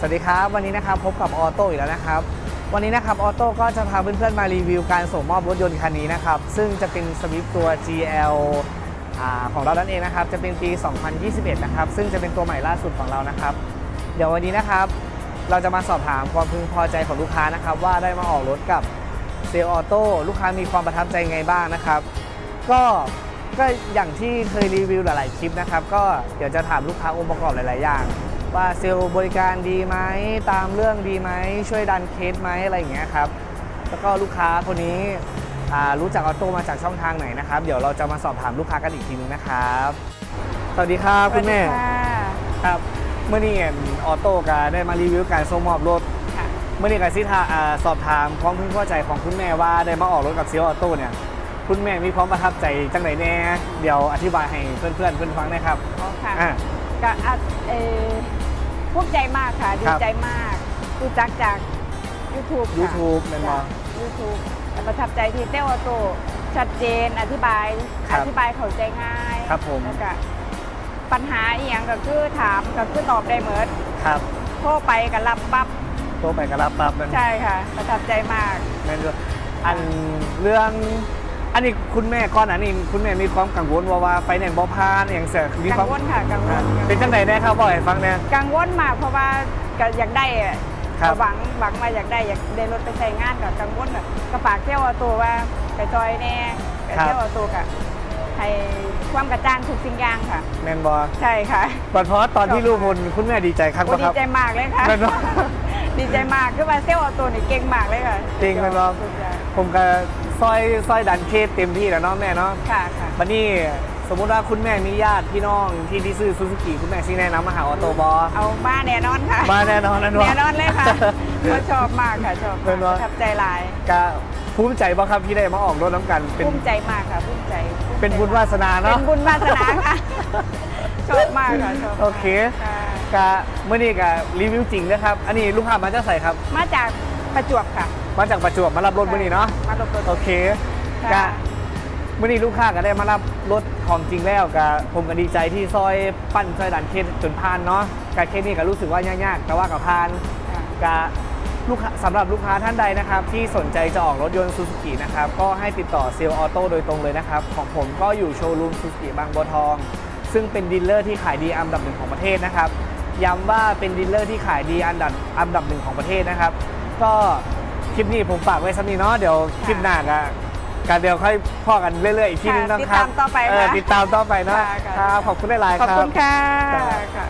สวัสดีครับ วันนี้นะครับพบกับออโต้อีกแล้วนะครับ วันนี้นะครับออโต้ก็จะพาเพื่อนๆมารีวิวการส่งมอบรถยนต์คันนี้นะครับ ซึ่งจะเป็นสวิฟตัว GL อของเรานั่นเองนะครับ จะเป็นปี 2021 นะครับ ซึ่งจะเป็นตัวใหม่ล่าสุดของเรานะครับ เดี๋ยววันนี้นะครับ เราจะมาสอบถามความพึงพอใจของลูกค้านะครับ ว่าได้มาออกรถกับเซลออโต้ลูกค้ามีความประทับใจไงบ้างนะครับ ก็ก็อย่างที่เคยรีวิวหลายๆคลิปนะครับ ก็เดี๋ยวจะถามลูกค้าองค์ประกอบหลาย ๆ อย่าง ว่าเซลล์บริการดีไหมตามเรื่องดีไหมช่วยดันเคสไหมอะไรอย่างเงี้ยครับแล้วก็ลูกค้าคนนี้อ่ารู้จักออโต้มาจากช่องทางไหนนะครับ เดี๋ยวเราจะมาสอบถามลูกค้ากันอีกทีนึงนะครับ สวัสดีครับคุณแม่สวัสดีค่ะครับเมื่อนี้เห็นออโต้ก็ได้มารีวิวการส่งมอบรถค่ะเมื่อนี้กับซิทาอ่าสอบถามความพึงพอใจของคุณแม่ว่าได้มาออกรถกับเซียวออโต้เนี่ยคุณแม่มีความประทับใจจังไหนแน่เดี๋ยวอธิบายให้เพื่อนๆเพื่อนฟังหนะครับอ๋อค่ะอ่าก็อาจเออ ภูมิใจมากค่ะ ดีครับใจมากรู้จักจาก YouTube ค่ะ YouTube แม่นบ่ยูทูบแต่ประทับใจที่เต้วอโต้ชัดเจนอธิบายครัอบธิบายเข้าใจง่ายครับผม แล้วก็ปัญหาอีหยังก็คือถามก็คือตอบได้เหมือนครับโทรไปก็รับปั๊บโตไปกระลับปั๊บนั่นใช่ค่ะ ประทับใจมากนั่นด้วยอันเรื่อง อันนี้คุณแม่ก่อนอันนี้คุณแม่มีความกังวลว่าว่าไฟแนนซ์บ่ผ่านอหย่างเสียมีคกัวามงวลค่ะกังวอ่าลเป็นจังไหนแน่ครับบอกให้ฟังแน่ กังวลมากเพราะว่าก็อยากได้อะครับ หวังหวังมาอยากได้อยากได้รถไปใช้งานกับกังวลแบบกระปากเที่ยวเอาตัวว่าไปจอยแน่ไปเที่ยวเอาตัวกับให้ความกระจ่างทุกสิ่งอย่างค่ะ แมนบอใช่ค่ะ บัดเพราะตอนที่ลูกคนคุณแม่ดีใจครับโอ้บ่ดีครับ ใจมากเลยค่ะ แม่นบ่ดีใจมากคือว่าเที่ยวเอาตัวนี่เก่งมากเลยค่ะจริงแม่นบ่สุดยอดผมก็ ซอยซอยดันเคสเต็มที่แล้วเนาะแม่เนาะค่ะค่ะวันนี้สมมุติว่าคุณแม่มีญาติพี่น้องที่ที่ซื้อซูซูกิคุณแม่ชี้แนะนำมาหาออโตบอเอามาแน่นอนค่ะมาแน่นอนนะวะแน่นอนเลยค่ะก็ชอบมากค่ะชอบแม่มากนบ่ประทับใจหลายก็ภูมิใจบ่ครับที่ได้มาออกรถน้ำกันเป็นภูมิใจมากค่ะภูมิใจภูมิใจ เป็นบุญวาสนาเป็เนาะนบุญวาสนาค่ะชอบมากค่ะชอบมากโอเคค่ะกะเมื่อนี้กะรีวิวจริงนะครับ อันนี้ลูกค้ามาจะใส่ครับ มาจากประจวบค่ะ มาจากประจวบมารับรถมื่อนี้เนาะมาลบรถโอเคค่ะกะมื่อนี้ลูกค้าก็ได้มารับรถของจริงแล้วกะผมก็ดีใจที่ซอยปั้นซอยดันเคสจนพานเนาะกะเคสนี้ก็รู้สึกว่ายากๆแต่ว่ากับพาน ค่ะกะลูกค้าสำหรับลูกค้าท่านใดนะครับ ที่สนใจจะออกรถยนต์ซูซูกินะครับ ก็ให้ติดต่อเซลล์ออโต้โดยตรงเลยนะครับ ของผมก็อยู่โชว์รูมซูซูกิบางบัวทอง ซึ่งเป็นดีลเลอร์ที่ขายดีอันดับหนึ่งของประเทศนะครับ ย้ำว่าเป็นดีลเลอร์ที่ขายดีอันดับอันดับหนึ่งของประเทศนะครับ ก็ค ลิปนี้ผมฝากไว้สักนิดเนาะเดี๋ยวคลิปหน้าก็การเดี๋ยวค่อยพ่อกันเรื่อยๆอีกทีนึงค่ะนะครับติดตามต่อไปเออค่ะติดตามต่อไปเนาะค่ะค่ะครับขอบคุณหลายๆขอบครับคุณค่ะครับค่ะ